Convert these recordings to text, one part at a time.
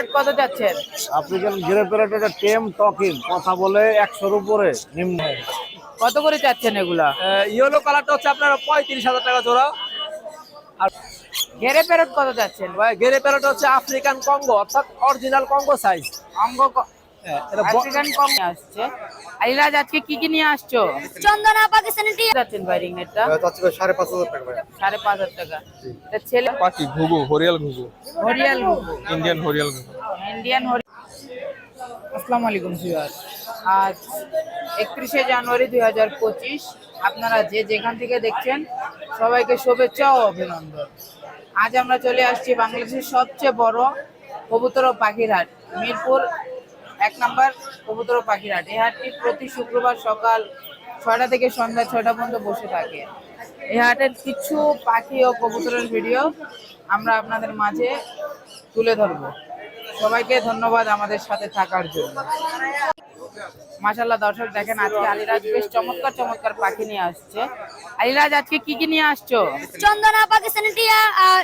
Parrot কত যাচ্ছেন? African grey parrot এটা টেম টকিং কথা বলে একশোর উপরে নিম্ন। কত করে চাচ্ছেন এগুলা? ইয়েলো কালারটা হচ্ছে আপনার পঁয়ত্রিশ হাজার টাকা জোড়া। ঘেরে প্যারেট কত যাচ্ছেন? ভাই গেরে প্যারেট হচ্ছে আফ্রিকান কঙ্গো অর্থাৎ অরিজিনাল কঙ্গো সাইজ অঙ্গ কম আসছে। আলিরাজ আজকে কি কি নিয়ে আসছো? চন্দনা পাকিস্তানি টি যাচ্ছেন ভাই রিং নেটটা? সাড়ে পাঁচ টাকা সাড়ে পাঁচ হাজার টাকা। এটা ছেলে পাখি ঘুঘু হরিয়াল ঘুঘু। হরিয়াল ঘুঘু। ইন্ডিয়ান হরিয়াল ঘুঘু। ইন্ডিয়ান হরি আসসালামু আলাইকুম আজ একত্রিশে জানুয়ারি দুই হাজার পঁচিশ। আপনারা যে যেখান থেকে দেখছেন সবাইকে শুভেচ্ছা ও অভিনন্দন। আজ আমরা চলে আসছি বাংলাদেশের সবচেয়ে বড় কবুতর ও পাখির হাট মিরপুর এক নম্বর কবুতর পাখির। হাট এই হাটটি প্রতি শুক্রবার সকাল ছয়টা থেকে সন্ধ্যা ছয়টা পর্যন্ত বসে থাকে। এই হাটের কিছু পাখি ও কবুতরের ভিডিও আমরা আপনাদের মাঝে তুলে ধরবো। সবাইকে ধন্যবাদ আমাদের সাথে থাকার জন্য। মাশাল্লাহ দর্শক দেখেন আজকে আলিরাজ বেশ চমৎকার চমৎকার পাখি নিয়ে আসছে। আলিরাজ, আজকে কি কি নিয়ে আসছো? চন্দনা, পাকিস্তানি টিয়া, আর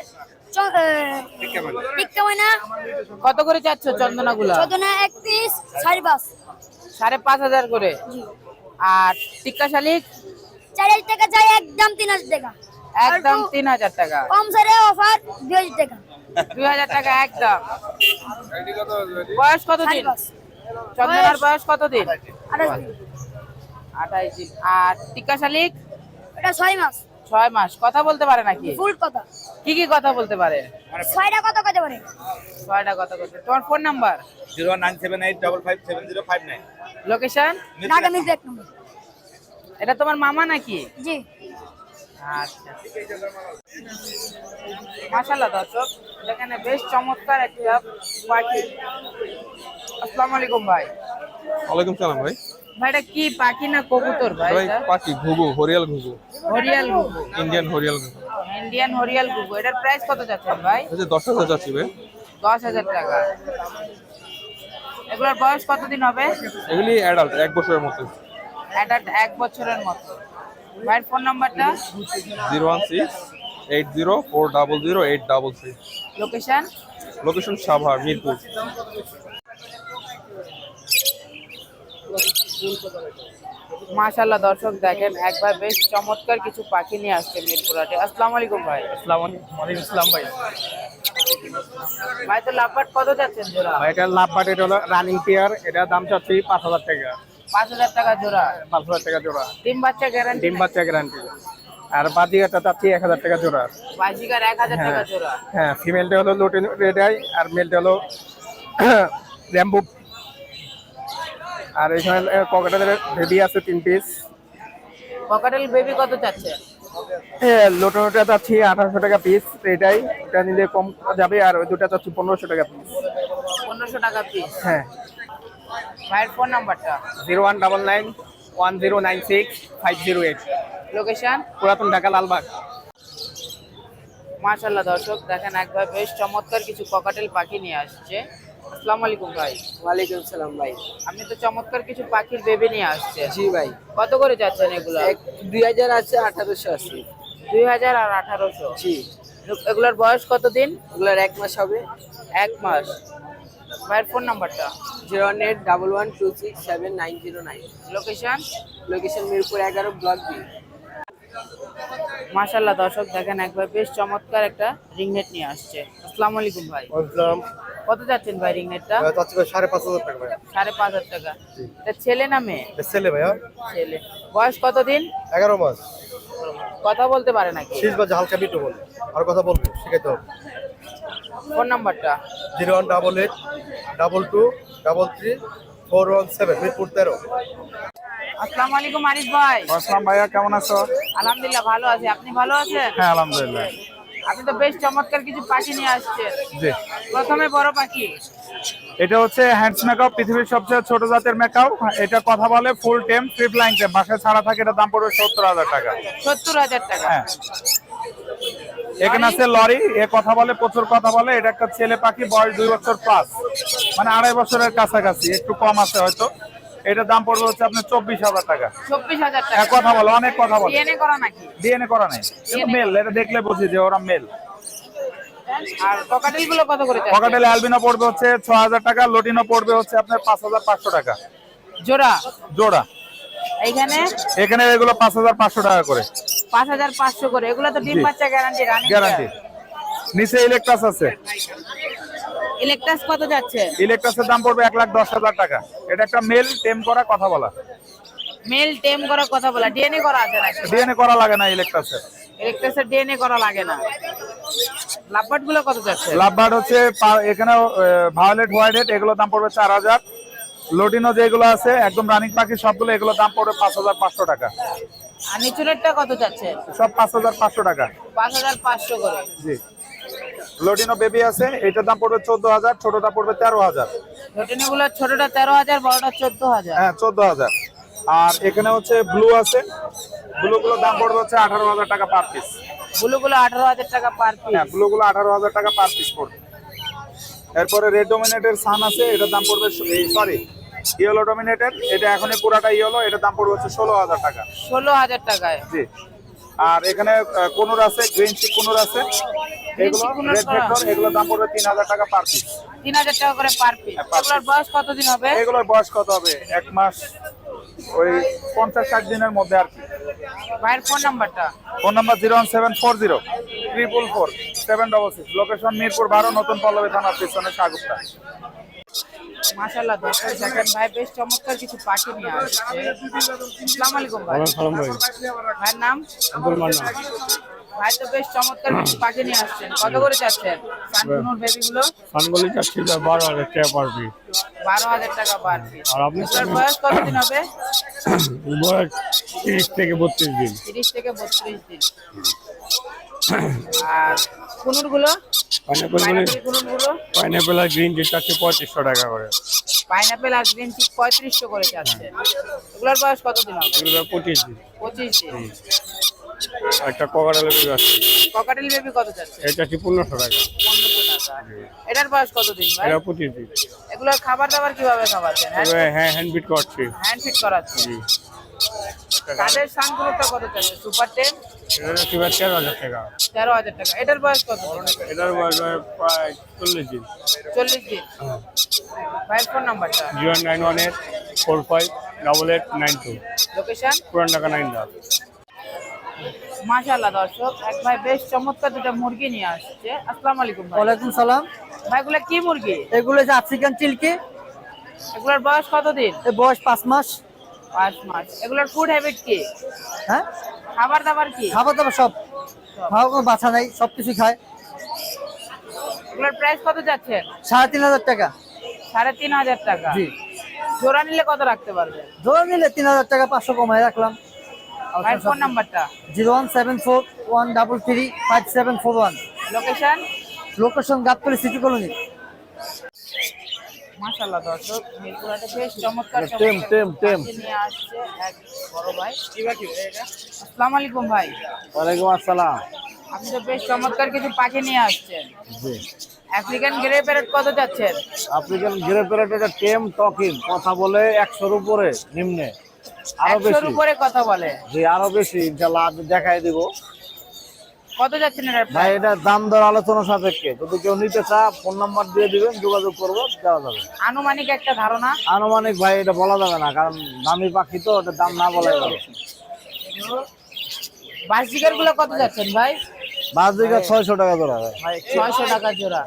কত করে চাচ্ছ চন্দনাগুলো? চন্দনা এক পিস সাড়ে পাঁচ। সাড়ে পাঁচ হাজার করে। আর টিক্কা শালিক? চার হাজার টাকা চাই একদম তিন হাজার টাকা। একদম তিন হাজার টাকা। কম সারে অফার দুই হাজার টাকা। দুই হাজার টাকা একদম। বয়স কত দিন? চন্দনার বয়স কত দিন। আঠাশ দিন। আর টিক্কা শালিক? এটা ছয় মাস। ছয় মাস। কথা বলতে পারে নাকি? ফুল কথা। কি কি কথা বলতে পারে? ছয়টা কত করে ছয়টা কথা তোমার phone number zero nine seven eight double five seven zero five nine. Location Dhaka Mirpur এক নম্বর। এটা তোমার মামা নাকি? জি। আচ্ছা। দর্শক এখানে বেশ চমৎকার একটা পাখি। আসসালামু আলাইকুম ভাই। ওয়ালাইকুম সালাম ভাই। ভাই এটা কি পাখি না কবুতর ভাই পাখি ঘুঘু হরিয়াল ঘুঘু। হরিয়াল গুগু ইন্ডিয়ান হরিয়াল ঘুঘু। ইন্ডিয়ান হরিয়াল গুগু এটার প্রাইস কত যাচ্ছেন ভাই? দশ হাজার যাচ্ছি ভাই। দশ হাজার টাকা। এগুলোর বয়স কতদিন হবে? এগুলি অ্যাডাল্ট এক বছরের মতো। এটা এক বছরের মতো। ভাইয়ের ফোন নাম্বারটা zero one six eight zero four double zero eight double six location location Savar Mirpur. মাশাল্লাহ দর্শক দেখেন একবার বেশ চমৎকার কিছু পাখি নিয়ে আসছে মিরপুরাটে আসসালামু আলাইকুম ভাই। আসসালামু আলাইকুম আসসালাম ভাই। ভাই তো লাভবাট কত যাচ্ছেন জোড়া? ভাই এটা লাভ বাট এটা হলো রানিং পেয়ার এটা দাম চাচ্ছি পাঁচ হাজার টাকা। পাঁচ হাজার টাকা জোড়া? পাঁচ হাজার টাকা জোড়া। তিন বাচ্চা গ্যারান্টি ডিম বাচ্চা গ্যারান্টি আর বাজিগাটা চাচ্ছি এক হাজার টাকা জোড়া। বাজিকার এক হাজার টাকা জোড়া? হ্যাঁ ফিমেলটা হলো লোটেন রেডাই আর মেলটা হলো র্যাম্বো আর এখানে পকেটের বেবি আছে তিন পিস পকেটেল বেবি কত চাচ্ছে? লোটনটা চাচ্ছি আঠারোশো টাকা পিস এটাই। এটা নিলে কম যাবে আর ওই দুটা চাচ্ছি পনেরোশো টাকা পিস পনেরোশো টাকা পিস হ্যাঁ। ভাইয়ের ফোন নাম্বারটা zero one double nine one zero nine six five zero eight. Location পুরাতন ঢাকা লালবাগ। মাশাল্লাহ দর্শক দেখেন একবার বেশ চমৎকার কিছু পকেটেল পাখি নিয়ে আসছে। আসসালামু আলাইকুম ভাই। ওয়ালাইকুম সালাম ভাই। আপনি তো চমৎকার কিছু পাখির বেবি নিয়ে আসছে জি ভাই। কত করে যাচ্ছেন এগুলো? দুই হাজার আছে আঠারোশো আছে। দুই হাজার আর আঠারোশো? জি। এগুলোর বয়স কত দিন ওগুলোর এক মাস হবে। এক মাস। ভাইয়ের ফোন নাম্বারটা zero one eight double one two six seven nine zero nine. Location location Mirpur এগারো ব্লক বি। মাশাল্লাহ দর্শক দেখেন একবার বেশ চমৎকার একটা রিংনেট নিয়ে আসছে। আসসালামু আলাইকুম ভাই। কত যাচ্ছেন ভাই রিংনেটটা? সাড়ে পাঁচ হাজার টাকা ভাই। সাড়ে পাঁচ হাজার টাকা। এটা ছেলে না মেয়ে? ছেলে ভাইয়া ছেলে। বয়স কত দিন এগারো মাস। কথা বলতে পারে নাকি? শেষ বাজে হালকা মিটু বলে। আর কথা বলব শিখাইতে হবে। ফোন নাম্বারটা? Zero one double eight double two double three four one seven Mirpur তেরো। আসসালামু আলাইকুম আরিফ ভাই। আসসালাম ভাইয়া কেমন আছো? আলহামদুলিল্লাহ ভালো আছি। আপনি ভালো আছেন? হ্যাঁ আলহামদুলিল্লাহ। আপনি তো বেশ চমৎকার কিছু পাখি নিয়ে আসছেন। জি। প্রথমে বড় পাখি। এটা হচ্ছে হ্যান্ডস মেকআপ পৃথিবীর সবচেয়ে ছোট জাতের মেকআপ এটা কথা বলে ফুল টেম ট্রিপ লাইন টেম। বাসায় ছাড়া থাকে এটা দাম পড়বে সত্তর হাজার টাকা। সত্তর হাজার টাকা। হ্যাঁ। এখানে আছে লরি এ কথা বলে প্রচুর কথা বলে। এটা একটা ছেলে পাখি বয়স দুই বছর প্লাস মানে আড়াই বছরের কাছাকাছি একটু কম আছে হয়তো। এটার দাম পড়বে হচ্ছে আপনার চব্বিশ হাজার টাকা। চব্বিশ হাজার এক টাকা কথা বলে অনেক কথা বলে। ডিএনএ করা নাকি? ডিএনএ করা নেই। মেল এটা দেখলে বুঝি যে ওরা মেল আর ককাটেলগুলো কত করে চাচ্ছেন? অ্যালবিনো পড়বে হচ্ছে ছ হাজার টাকা লোটিনো পড়বে হচ্ছে আপনার পাঁচ হাজার পাঁচশো টাকা। জোড়া? জোড়া। এখানে এগুলো পাঁচ হাজার পাঁচশো টাকা করে। পাঁচ হাজার পাঁচশো করে। এগুলো তো ডিম। বাচ্চা গ্যারান্টি রানিং গ্যারান্টি নিচে ইলেকট্রাস আছে। ইলেকট্রাস কত যাচ্ছে? ইলেকট্রাসের দাম পড়বে এক লাখ দশ হাজার টাকা। এটা একটা মেল টেম করা কথা বলা। মেল টেম করার কথা বলা। ডিএনএ করা আছে নাকি? ডিএনএ করা লাগে না ইলেকট্রাসের ইলেকট্রাসের ডিএনএ করা লাগে না। লাভবাটগুলো কত যাচ্ছে? লাভবার্ড হচ্ছে এখানে ভায়োলেট হোয়াইট এগুলো দাম পড়বে চার হাজার। লোটিনো যেগুলো আছে একদম রানিং পাখি সবগুলো এগুলো দাম পড়বে পাঁচ হাজার পাঁচশো টাকা। আর নিচুনেরটা কত যাচ্ছে? সব পাঁচ হাজার পাঁচশো টাকা। পাঁচ হাজার পাঁচশো করে। জি। লোটিনো বেবি আছে এটার দাম পড়বে চোদ্দ হাজার ছোটটা পড়বে তেরো হাজার। রোটিনি গুলো ছোটটা তেরো হাজার বড়টা চোদ্দ হাজার। হ্যাঁ চোদ্দ হাজার। আর এখানে হচ্ছে ব্লু আছে ব্লু গুলোর দাম পড়বে হচ্ছে আঠারো হাজার টাকা পার পিসগুলো গুলো আঠারো হাজার টাকা পার পিস হ্যাঁ ব্লু গুলো আঠারো হাজার টাকা পার পিস পড়বে। এরপরে রেড ডোমিনেটের সান আছে এটার দাম পড়বে সরি ইয়েলো ডোমিনেটের এটা এখনই পুরাটা ইয়েলো এটার দাম পড়বে হচ্ছে ষোলো হাজার টাকা। ষোলো হাজার টাকায়। জি। আর এখানে কোনুর আছে গ্রিন চিক কোনুর আছে? এগুলো রেড ভেক্টর এগুলোর দাম পড়বে তিন হাজার টাকা পার পিস তিন হাজার টাকা করে পার পিস হ্যাঁ, এগুলোর বয়স কতদিন হবে? এগুলোর বয়স কত হবে? এক মাস ওই পঞ্চাশ ষাট দিনের মধ্যে আর কি। ভাইয়ের ফোন নাম্বারটা phone number zero one seven four zero triple four seven double six location Mirpur বারো নতুন পল্লবী থানার পিছনে সাগুপ্তা মাশাল্লাহ দর্শক দেখেন ভাই বেশ চমৎকার কিছু পাখি নিয়ে আসছে। আসসালামু আলাইকুম ভাই। ভাইয়ের নাম? ভাই তো বেশ চমৎকার পাখি নিয়ে আসছেন। কত করে চাচ্ছেন? কানকুনুর বেবি সানগুলি চাচ্ছি বারো হাজার টাকা পার পিস বারো হাজার টাকা পার পিস আর আপনি বয়স কতদিন হবে? বয়স তিরিশ থেকে বত্রিশ দিন। তিরিশ থেকে বত্রিশ দিন। আরগুলো পাইনাপেল আর গ্রিন টি চাচ্ছি পঁয়ত্রিশশো টাকা করে। পাইনাপেল আর গ্রিন চিক পঁয়ত্রিশশো করে চাচ্ছে। এগুলোর বয়স কতদিন হবে? এগুলো পঁচিশ দিন। পঁচিশ দিন। একটা ককারেলের আছে। ককাটেল বেবি কত চাচ্ছে এটা চাচ্ছি পনেরোশো টাকা? পনেরোশো টাকা। এটার বয়স কতদিন ভাই? এটা পঁচিশ দিন। এগুলোর খাবার দাবার কীভাবে খাওয়াচ্ছেন? হ্যাঁ হ্যান্ড বিট করছি। হ্যান্ড ফিট করাচ্ছি জি। কাঠের সানগুলোটা কত চাচ্ছে সুপার টেন এটা চাচ্ছি এবার তেরো হাজার টাকা। তেরো হাজার টাকা। এটার বয়স কত এটার বয়স প্রায় চল্লিশ দিন। চল্লিশ দিন? ভাইয়ের ফোন নাম্বারটা zero nine one eight four five double eight nine two. Location পুরান ঢাকা নাইন দাস মাশাআল্লাহ দর্শক এক ভাই বেশ চমৎকার দুটো মুরগি নিয়ে আসছে। আসসালামু আলাইকুম ভাই। ওয়ালাইকুম সালাম। ভাইগুলো কি মুরগি? এগুলো যে আফ্রিকান চিল্কি। এগুলোর বয়স কতদিন? বয়স পাঁচ মাস। পাঁচ মাস। এগুলোর ফুড হ্যাবিট কি? হ্যাঁ? খাবার দাবার কি? খাবার দাবার সব। খাওয়া কোনো বাছা নাই সব কিছু খায়। এগুলোর প্রাইস কত যাচ্ছেন সাড়ে তিন হাজার টাকা। সাড়ে তিন হাজার টাকা। জি। জোড়া নিলে কত রাখতে পারবে? ধরে নিলে তিন হাজার টাকা পাঁচশো কমায় রাখলাম। ভাইয়ের ফোন নাম্বারটা? Zero one seven four one double three five seven four one. Location location Gabtali city colony মাশাআল্লাহ দর্শক মিরপুরাতে বেশ চমৎকার টেম, টেম, টেম। নিয়ে আসছে এক বড় ভাই। আসসালামু আলাইকুম ভাই। ওয়ালাইকুম আসসালাম। আপনি তো বেশ চমৎকার কিছু পাখি নিয়ে আসছেন। আফ্রিকান গ্রে প্যারেট কত যাচ্ছেন? আফ্রিকান গ্রে প্যারেটের টেম টকিং কথা বলে একশোর উপরে নিম্নে। আরও বেশি। উপরে কথা বলে। জি আরও বেশি ইনশাল্লাহ আমি দেখাই দিব। কত যাচ্ছেন এটার ভাই এটা দাম দর আলোচনা সাপেক্ষে। যদি কেউ নিতে চা ফোন নাম্বার দিয়ে দিবেন যোগাযোগ করব দেওয়া যাবে। আনুমানিক একটা ধারণা? আনুমানিক ভাই এটা বলা যাবে না কারণ দামি পাখি তো ওটার দাম না বলাই যাবে। বাসিকারগুলো কত যাচ্ছেন ভাই? বাস দিকে ছয়শো টাকা জোড়া ভাই। ছয়শো টাকা জোড়া।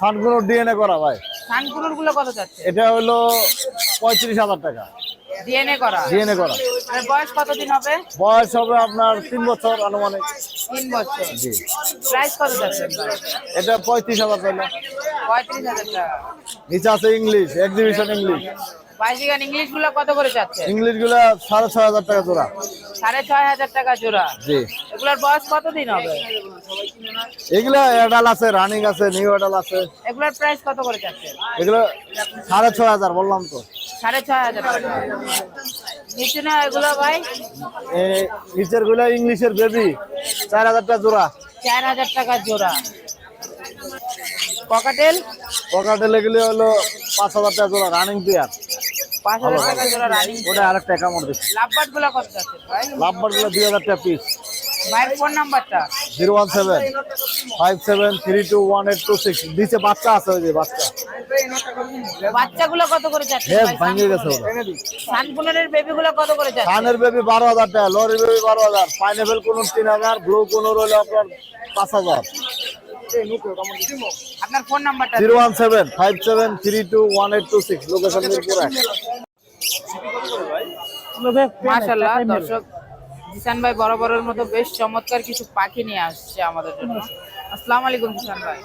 সানগুলো ডিএনএ করা ভাই। সানকুনুরগুলো কত যাচ্ছে? এটা হলো পঁয়ত্রিশ হাজার টাকা। ডিএনএ করা। ডিএনএ করা। আর বয়স কতদিন হবে? বয়স হবে আপনার তিন বছর আনুমানিক। তিন বছর। জি। প্রাইস কত এটা পঁয়ত্রিশ হাজার টাকা। পঁয়ত্রিশ হাজার টাকা। নিচে আছে ইংলিশ এক্সিবিশন ইংলিশ বাইশিকান ইংলিশগুলো কত করে যাচ্ছে? ইংলিশগুলা সাড়ে ছয় হাজার টাকা জোড়া। সাড়ে ছয় হাজার টাকা জোড়া। জি। এগুলোর বয়স কতদিন হবে? এগুলা এডাল আছে রানিং আছে নিউ এডাল আছে। এগুলোর প্রাইস কত করে যাচ্ছে? এগুলো সাড়ে ছয় হাজার বললাম তো। সাড়ে ছয় হাজার টাকা। নিচে না এগুলো ভাই? নিচেরগুলা ইংলিশের বেবি চার হাজার টাকা জোড়া। চার হাজার টাকা জোড়া। ককাটেল পকেটে লেগেলে হলো পাঁচ হাজার টাকা জোড়া রানিং পেয়ার পাঁচ হাজার টাকা জোড়া রানিং। ওটা আরেকটা কামড় দিচ্ছে লাভবাটগুলো কত যাচ্ছে? ভাই? লাভবারগুলো দুই হাজার টাকা পিস ভাইয়ের ফোন নাম্বারটা zero one seven five seven three two one eight two six. নিচে বাচ্চা আছে ওই যে বাচ্চা। বাচ্চাগুলো কত করে যাচ্ছে? হ্যাঁ ভাঙিয়ে গেছে ওরা। সানকুনের বেবিগুলো কত করে যাচ্ছে? কানের বেবি বারো হাজার টাকা লরি বেবি বারো হাজার। পাইনাপেল কোন তিন হাজার ব্লু কোন রইল আপনার পাঁচ হাজার। আপনার ফোন নাম্বারটা zero one seven five seven three two one eight two six location Mirpur মাশাল্লাহ দর্শক জিসান ভাই বরাবরের মতো বেশ চমৎকার কিছু পাখি নিয়ে আসছে আমাদের জন্য। আসসালামু আলাইকুম জিসান ভাই।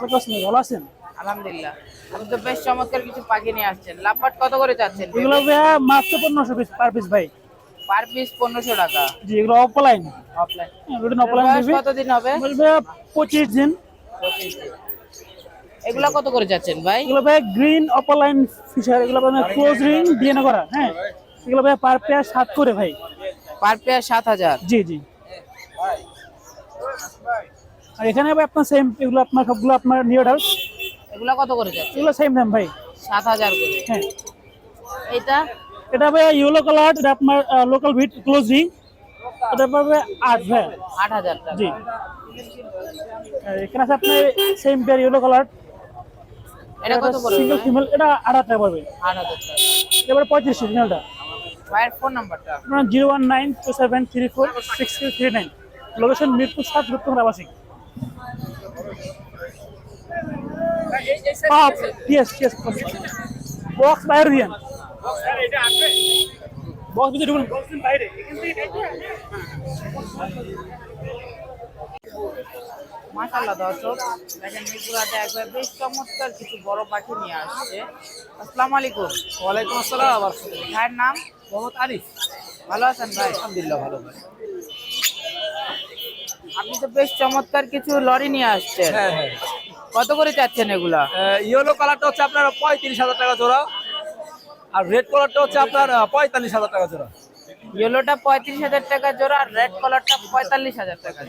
ভালো আছেন? আলহামদুলিল্লাহ। আপনি তো বেশ চমৎকার কিছু পাখি নিয়ে আসছেন। লাভবাট কত করে যাচ্ছেন এগুলো ভাইয়া মাত্র পনেরোশো পিস পার পিস ভাই। পার পিস পনেরোশো টাকা। জি এগুলো অফলাইন অফলাইন অফলাইন কতদিন হবে? ভাইয়া পঁচিশ দিন। এগুলা কত করে যাচ্ছেন ভাই? এগুলো ভাই গ্রিন অফলাইন ফিশার এগুলো ভাই ক্লোজ রিং ডিএনএ করা হ্যাঁ? এগুলো ভাই পার পেয়ার সাত করে ভাই। পার পেয়ার সাত হাজার? জি জি। আর এখানে ভাই আপনার সেম এগুলো আপনার সবগুলো আপনার নিউ হাউস এগুলা কত করে যাচ্ছে? এগুলো সেম দাম ভাই। সাত হাজার করে। হ্যাঁ। এটা এটা ভাই ইয়েলো কালার এটা আপনার লোকাল ভিট ক্লোজ রিং এটা পাবে আট ভাই আট হাজার জি। এখানে আছে আপনার সেম পেয়ার ইয়েলো কালার এটা কত করে সিঙ্গেল ফিমেল এটা হাজার টাকা পড়বে। হাজার টাকা। এবারে পঁয়ত্রিশ ফিমেলটা ভাইয়ের ফোন নাম্বারটা আপনার zero one nine two seven three four six three three nine location Mirpur সাত রূপতম আবাসিক। ইয়েস ইয়েস বক্স বাইরে দিয়েন বক্স ভিতরে ঢুকুন। বক্স বাইরে। মাশাল্লাহ দর্শক দেখেন মিরপুরাতে একবার বেশ চমৎকার কিছু বড় পাখি নিয়ে আসছে। আসসালামু আলাইকুম। ওয়ালাইকুম আসসালাম। আবার ভাইয়ের নাম? মোহাম্মদ আরিফ। ভালো আছেন ভাই? আলহামদুলিল্লাহ ভালো ভাই আপনি তো বেশ চমৎকার কিছু লরি নিয়ে আসছেন। হ্যাঁ হ্যাঁ। কত করে চাচ্ছেন এগুলা? ইয়েলো কালারটা হচ্ছে আপনার পঁয়ত্রিশ হাজার টাকা জোড়া আর রেড কালারটা হচ্ছে আপনার পঁয়তাল্লিশ হাজার টাকা জোড়া। ইয়েলোটা পঁয়ত্রিশ হাজার টাকা জোড়া আর রেড কালারটা পঁয়তাল্লিশ হাজার টাকা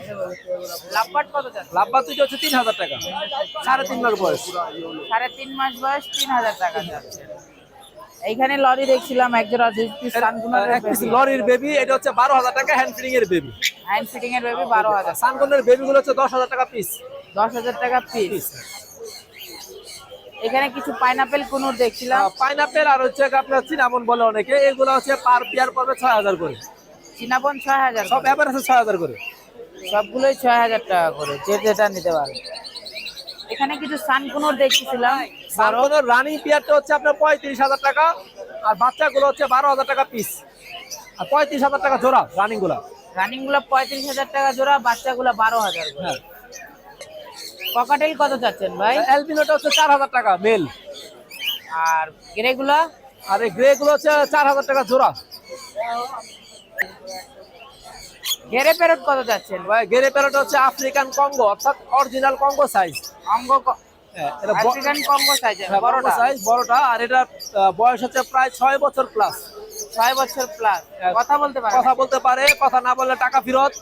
লাভবাট কত লাভবাদ দুটো হচ্ছে তিন হাজার টাকা। সাড়ে তিন মাস বয়স। সাড়ে তিন মাস বয়স তিন হাজার টাকা যাচ্ছে। এইখানে লরি দেখছিলাম এক জোড়া লরির বেবি এটা হচ্ছে বারো হাজার টাকা হ্যান্ড ফিডিং এর বেবি হ্যান্ড ফিটিং এর বেবি বারো হাজার। সানকনের বেবি গুলো হচ্ছে দশ হাজার টাকা পিস দশ হাজার টাকা পিস এখানে কিছু পাইনাপেল কুনুর দেখছিলাম। পাইনাপেল আর হচ্ছে আপনার চিনামন বলে অনেকে এগুলো হচ্ছে পার পেয়ার পড়বে ছয় হাজার করে। চিনাবন ছয় হাজার সব। অ্যাভারেজ আছে ছয় হাজার করে। সবগুলোই ছয় হাজার টাকা করে যে যেটা নিতে পারে এখানে কিছু সান সানকুনোর দেখছিলাম। সানকনের রানিং পেয়ারটা হচ্ছে আপনার পঁয়ত্রিশ হাজার টাকা আর বাচ্চাগুলো হচ্ছে বারো হাজার টাকা পিস আর পঁয়ত্রিশ হাজার টাকা জোড়া রানিংগুলা। রানিংগুলো পঁয়ত্রিশ হাজার টাকা জোড়া বাচ্চাগুলো বারো হাজার হ্যাঁ। ককাটেল কত চাচ্ছেন ভাই? অ্যালবিনোটা হচ্ছে চার হাজার টাকা মেল আর গ্রেগুলা আর এই গ্রে গুলো হচ্ছে চার হাজার টাকা জোড়া। গেরে পেরট কত চাচ্ছেন? ভাই গেরে প্যারোটা হচ্ছে আফ্রিকান কঙ্গো অর্থাৎ অরিজিনাল কঙ্গো সাইজ অঙ্গ এটা আফ্রিকান কঙ্গো বড় বড়টা? সাইজ বড়টা আর এটা বয়স হচ্ছে প্রায় ছয় বছর প্লাস ছয় বছর প্লাস হ্যাঁ। কথা বলতে পারে কথা বলতে পারে কথা না বললে টাকা ফেরত।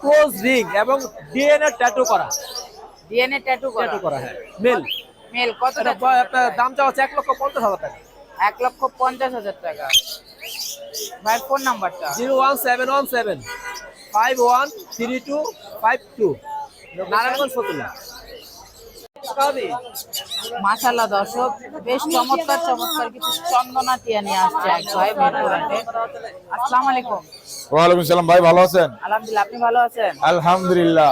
ক্লোজ রিং এবং ডিএনএ ট্যাটু করা। ডিএনএ ট্যাটু করা। ট্যাটু করা হ্যাঁ। মেল মেল কত? আপনার দাম চাওয়া হচ্ছে এক লক্ষ পঞ্চাশ হাজার টাকা। এক লক্ষ পঞ্চাশ হাজার টাকা। ভাই ফোন নাম্বারটা zero one seven one seven five one three two five two. Narayanganj Fatullah. মাশাল্লাহ দর্শক বেশ চমৎকার চমৎকার কিছু চন্দনা টিয়া নিয়ে আসছে এক ভাই মিরপুরাতে আসসালামু আলাইকুম। ওয়ালাইকুম সালাম ভাই ভালো আছেন? আলহামদুলিল্লাহ আপনি ভালো আছেন? আলহামদুলিল্লাহ।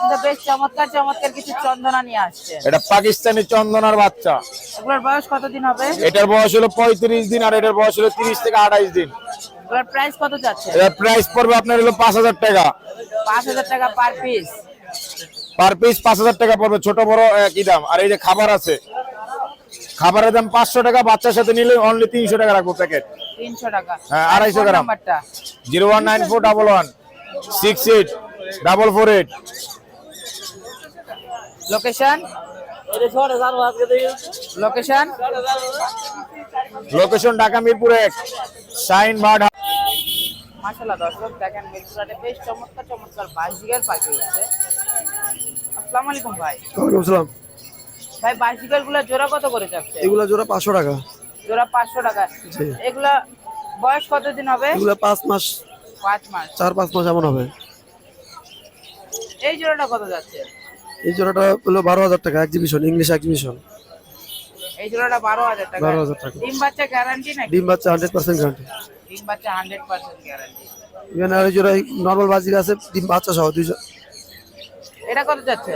আপনি বেশ চমৎকার চমৎকার কিছু চন্দনা নিয়ে আসছেন এটা পাকিস্তানি চন্দনার বাচ্চা। এগুলোর বয়স কতদিন হবে? এটার বয়স হলো পঁয়ত্রিশ দিন আর এটার বয়স হলো তিরিশ থেকে আঠাইশ দিন। এগুলোর প্রাইস কত যাচ্ছে? এটার প্রাইস পড়বে আপনার হলো পাঁচ হাজার টাকা। পাঁচ হাজার টাকা পার পিস পার পিস পাঁচ হাজার টাকা পড়বে ছোট বড় একই দাম? আর এই যে খাবার আছে খাবারের দাম পাঁচশো টাকা বাচ্চার সাথে নিলে অনলি তিনশো টাকা রাখব প্যাকেট তিনশো টাকা। হ্যাঁ, আড়াইশো gram. Zero one nine four double one six eight double four eight. Location location location Dhaka Mirpur এক সাইন বার্ড মাশাল্লাহ দর্শক দেখেন মিরপুরাটে বেশ চমৎকার চমৎকার বিঘার পাখি হচ্ছে আসসালামু আলাইকুম ভাই। ওয়ালাইকুম সালাম ভাই গুলা জোড়া কত করে যাচ্ছে? এগুলা জোড়া পাঁচশো টাকা। জোড়া পাঁচশো টাকা। জি। এগুলা বয়স কতদিন হবে? এগুলা পাঁচ মাস। পাঁচ মাস। চার পাঁচ মাস এমন হবে। এই জোড়াটা কত যাচ্ছে? এই জোড়াটা হলো বারো হাজার টাকা এক্সিবিশন ইংলিশ এক্সিবিশন এই জোড়াটা বারো হাজার টাকা। 12,000 টাকা। ডিম বাচ্চা গ্যারান্টি নাকি? ডিম বাচ্চা হান্ড্রেড পার্সেন্ট গ্যারান্টি ডিম বাচ্চা হান্ড্রেড পার্সেন্ট গ্যারান্টি আর এই জোড়া নর্মাল বাজির আছে ডিম বাচ্চা সহ দুইশো। এটা কত যাচ্ছে?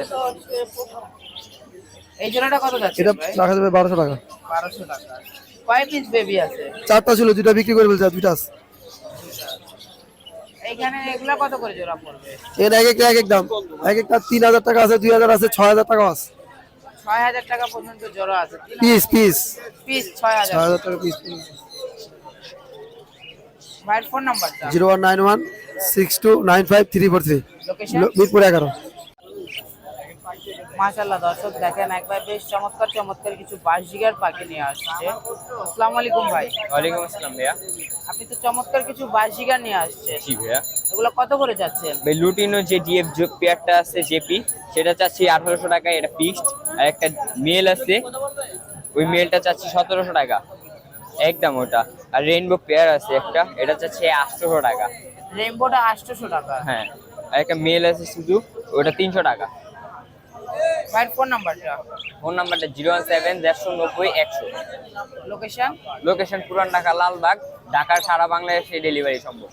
এই জোড়াটা কত যাচ্ছে এটা রাখা যাবে বারোশো টাকা। বারোশো টাকা। কয় পিস বেবি আছে? চারটা ছিল দুইটা বিক্রি করে ফেলছে দুইটা আছে। এগুলা কত করে জোড়া পড়বে? এর এক একটা এক এক দাম। এক একটা তিন হাজার টাকা আছে দুই হাজার আছে ছয় হাজার টাকা আছে। ছয় হাজার টাকা পর্যন্ত জোড়া আছে। Piece piece. পিস ছয় হাজার। ছয় হাজার টাকা পিস ভাইয়ের ফোন নাম্বারটা zero one nine one six two nine five three four three. Mirpur এগারো। মাশাল্লাহ দর্শক দেখেন একবার বেশ চমৎকার চমৎকার কিছু বাসজিগার পাখি নিয়ে আসছে। আসসালামু আলাইকুম ভাই। ওয়ালাইকুম আসসালাম ভাইয়া। আপনি তো চমৎকার কিছু বাসজিগার নিয়ে আসছেন। জি ভাইয়া। এগুলো কত করে যাচ্ছেন? ভাই লুটিনো যে ডিএফ পেয়ারটা আছে জেপি সেটা চাচ্ছি আঠারোশো টাকা এটা ফিক্সড। আর একটা মেল আছে ওই মেলটা চাচ্ছি সতেরোশো টাকা। একদম ওটা। আর রেইনবো পেয়ার আছে একটা এটা চাচ্ছি আটশোশো টাকা। রেইনবোটা আটশোশো টাকা। হ্যাঁ। আর একটা মেল আছে শুধু ওটা তিনশো টাকা। ভাইয়ের ফোন নাম্বারটা? ফোন নাম্বারটা জিরো ওয়ান সেভেন দেড়শো নব্বই একশো। লোকেশন? লোকেশন পুরান ঢাকা লালবাগ ঢাকার সারা বাংলাদেশে ডেলিভারি সম্ভব।